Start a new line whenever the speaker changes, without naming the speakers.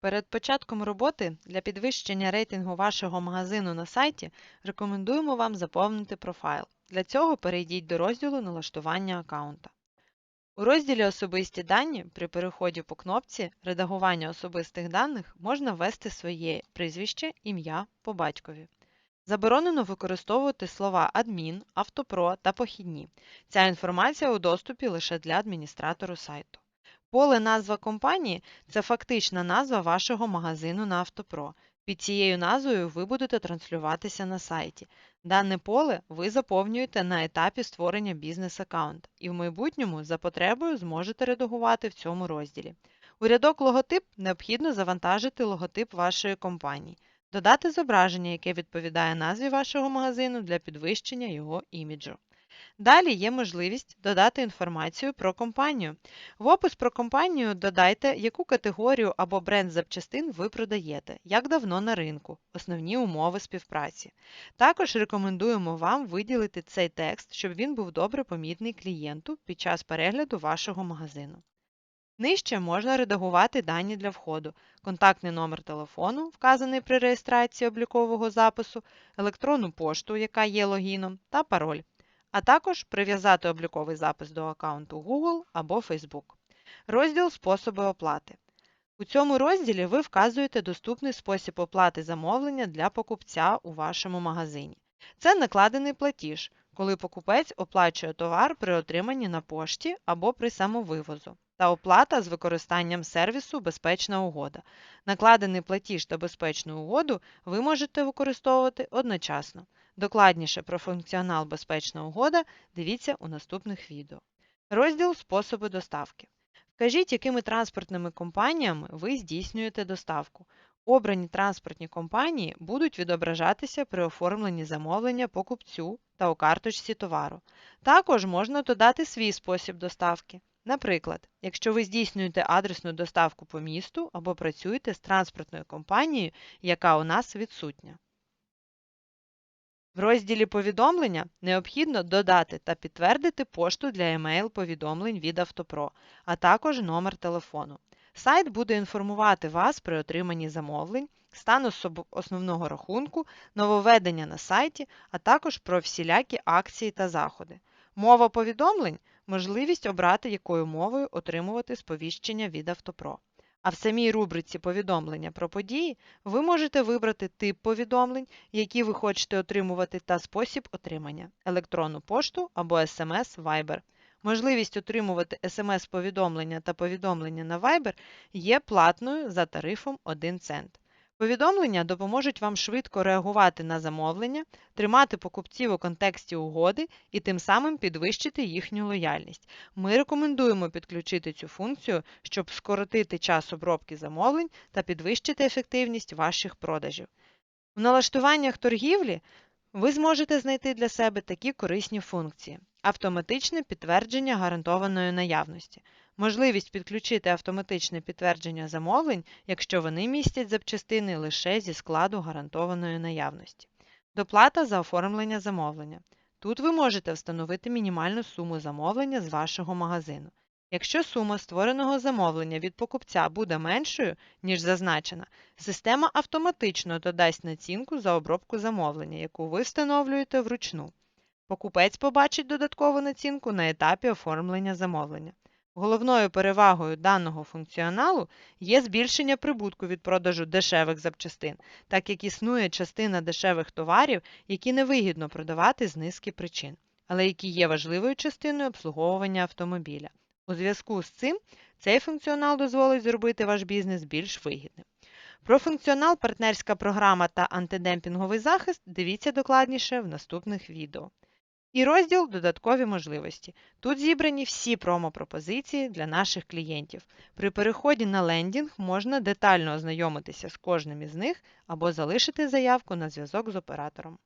Перед початком роботи для підвищення рейтингу вашого магазину на сайті рекомендуємо вам заповнити профайл. Для цього перейдіть до розділу Налаштування аккаунта. У розділі Особисті дані при переході по кнопці Редагування особистих даних можна ввести своє прізвище, ім'я по батькові. Заборонено використовувати слова адмін, автопро та похідні. Ця інформація у доступі лише для адміністратору сайту. Поле назва компанії це фактична назва вашого магазину на Автопро. Під цією назвою ви будете транслюватися на сайті. Дане поле ви заповнюєте на етапі створення бізнес-аккаунта і в майбутньому за потребою зможете редагувати в цьому розділі. У рядок логотип необхідно завантажити логотип вашої компанії, додати зображення, яке відповідає назві вашого магазину для підвищення його іміджу. Далі є можливість додати інформацію про компанію. В опис про компанію додайте, яку категорію або бренд запчастин ви продаєте, як давно на ринку, основні умови співпраці. Також рекомендуємо вам виділити цей текст, щоб він був добре помітний клієнту під час перегляду вашого магазину. Нижче можна редагувати дані для входу, контактний номер телефону, вказаний при реєстрації облікового запису, електронну пошту, яка є логіном, та пароль а також прив'язати обліковий запис до аккаунту Google або Facebook. Розділ Способи оплати. У цьому розділі ви вказуєте доступний спосіб оплати замовлення для покупця у вашому магазині. Це накладений платіж, коли покупець оплачує товар при отриманні на пошті або при самовивозу, та оплата з використанням сервісу Безпечна угода. Накладений платіж та безпечну угоду ви можете використовувати одночасно. Докладніше про функціонал Безпечна угода дивіться у наступних відео. Розділ Способи доставки. Вкажіть, якими транспортними компаніями ви здійснюєте доставку. Обрані транспортні компанії будуть відображатися при оформленні замовлення покупцю та у карточці товару. Також можна додати свій спосіб доставки. Наприклад, якщо ви здійснюєте адресну доставку по місту або працюєте з транспортною компанією, яка у нас відсутня. В розділі Повідомлення необхідно додати та підтвердити пошту для емейл повідомлень від Автопро, а також номер телефону. Сайт буде інформувати вас при отриманні замовлень, стан основного рахунку, нововведення на сайті, а також про всілякі акції та заходи. Мова повідомлень можливість обрати, якою мовою отримувати сповіщення від Автопро. А в самій рубриці повідомлення про події ви можете вибрати тип повідомлень, які ви хочете отримувати, та спосіб отримання електронну пошту або SMS Viber. Можливість отримувати SMS-повідомлення та повідомлення на Viber є платною за тарифом 1 цент. Повідомлення допоможуть вам швидко реагувати на замовлення, тримати покупців у контексті угоди і тим самим підвищити їхню лояльність. Ми рекомендуємо підключити цю функцію, щоб скоротити час обробки замовлень та підвищити ефективність ваших продажів. У налаштуваннях торгівлі ви зможете знайти для себе такі корисні функції: автоматичне підтвердження гарантованої наявності можливість підключити автоматичне підтвердження замовлень, якщо вони містять запчастини лише зі складу гарантованої наявності. Доплата за оформлення замовлення. Тут ви можете встановити мінімальну суму замовлення з вашого магазину. Якщо сума створеного замовлення від покупця буде меншою, ніж зазначена, система автоматично додасть націнку за обробку замовлення, яку ви встановлюєте вручну. Покупець побачить додаткову націнку на етапі оформлення замовлення. Головною перевагою даного функціоналу є збільшення прибутку від продажу дешевих запчастин, так як існує частина дешевих товарів, які невигідно продавати з низки причин, але які є важливою частиною обслуговування автомобіля. У зв'язку з цим цей функціонал дозволить зробити ваш бізнес більш вигідним. Про функціонал, партнерська програма та антидемпінговий захист дивіться докладніше в наступних відео. І розділ Додаткові можливості. Тут зібрані всі промо-пропозиції для наших клієнтів. При переході на лендінг можна детально ознайомитися з кожним із них або залишити заявку на зв'язок з оператором.